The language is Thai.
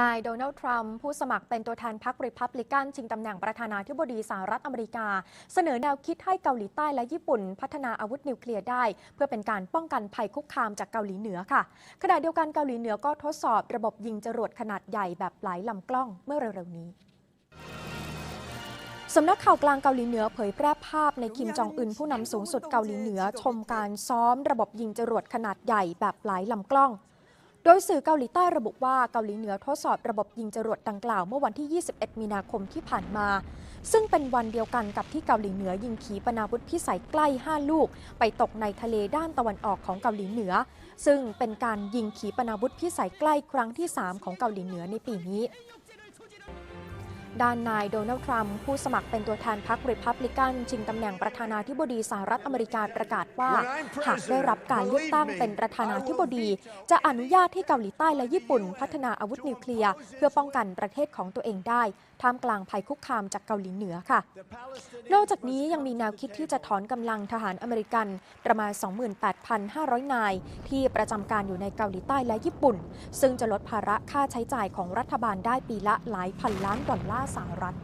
นายโดนัลด์ทรัมป์ผู้สมัครเป็นตัวแทนพรรคริพับลิกันชิงตำแหน่งประธานาธิบดีสหรัฐอเมริกา เสนอแนวคิดให้เกาหลีใต้และญี่ปุ่น พัฒนาอาวุธนิวเคลียร์ได้ เพื่อเป็นการป้องกันภัยคุกคามจากเกาหลีเหนือค่ะ ขณะเดียวกันเกาหลีเหนือก็ทดสอบระบบยิงจรวดขนาดใหญ่แบบหลายลำกล้องเมื่อเร็วๆนี้สำนักข่าวกลางเกาหลีเหนือเผยแพร่ภาพในคิมจองอึนผู้นำสูงสุดเกาหลีเหนือ ชมการซ้อมระบบยิงจรวดขนาดใหญ่แบบหลายลำกล้อง โดยสื่อเกาหลีใต้ระบุว่าเกาหลีเหนือทดสอบระบบยิงจรวดดังกล่าวเมื่อวันที่ 21 มีนาคมที่ผ่านมา ซึ่งเป็นวันเดียวกันกับที่เกาหลีเหนือยิงขีปนาวุธพิสัยใกล้ 5 ลูก ไปตกในทะเลด้านตะวันออกของเกาหลีเหนือ ซึ่งเป็นการยิงขีปนาวุธพิสัยใกล้ครั้งที่ 3 ของเกาหลีเหนือในปีนี้ ด้านนายโดนัลด์ทรัมป์ผู้สมัครเป็นตัวแทนพรรคริพับลิกันชิงตำแหน่งประธานาธิบดีสหรัฐอเมริกาประกาศว่า หากได้รับการเลือกตั้งเป็นประธานาธิบดี จะอนุญาตให้เกาหลีใต้และญี่ปุ่น พัฒนาอาวุธนิวเคลียร์เพื่อป้องกันประเทศของตัวเองได้ท่ามกลางภัยคุกคามจากเกาหลีเหนือค่ะ นอกจากนี้ยังมีแนวคิดที่จะถอนกำลังทหารอเมริกันประมาณ 28,500 นาย ที่ประจำการอยู่ในเกาหลีใต้และญี่ปุ่น ซึ่งจะลดภาระค่าใช้จ่ายของรัฐบาลได้ปีละหลายพันล้านดอลลาร์าสหรัฐ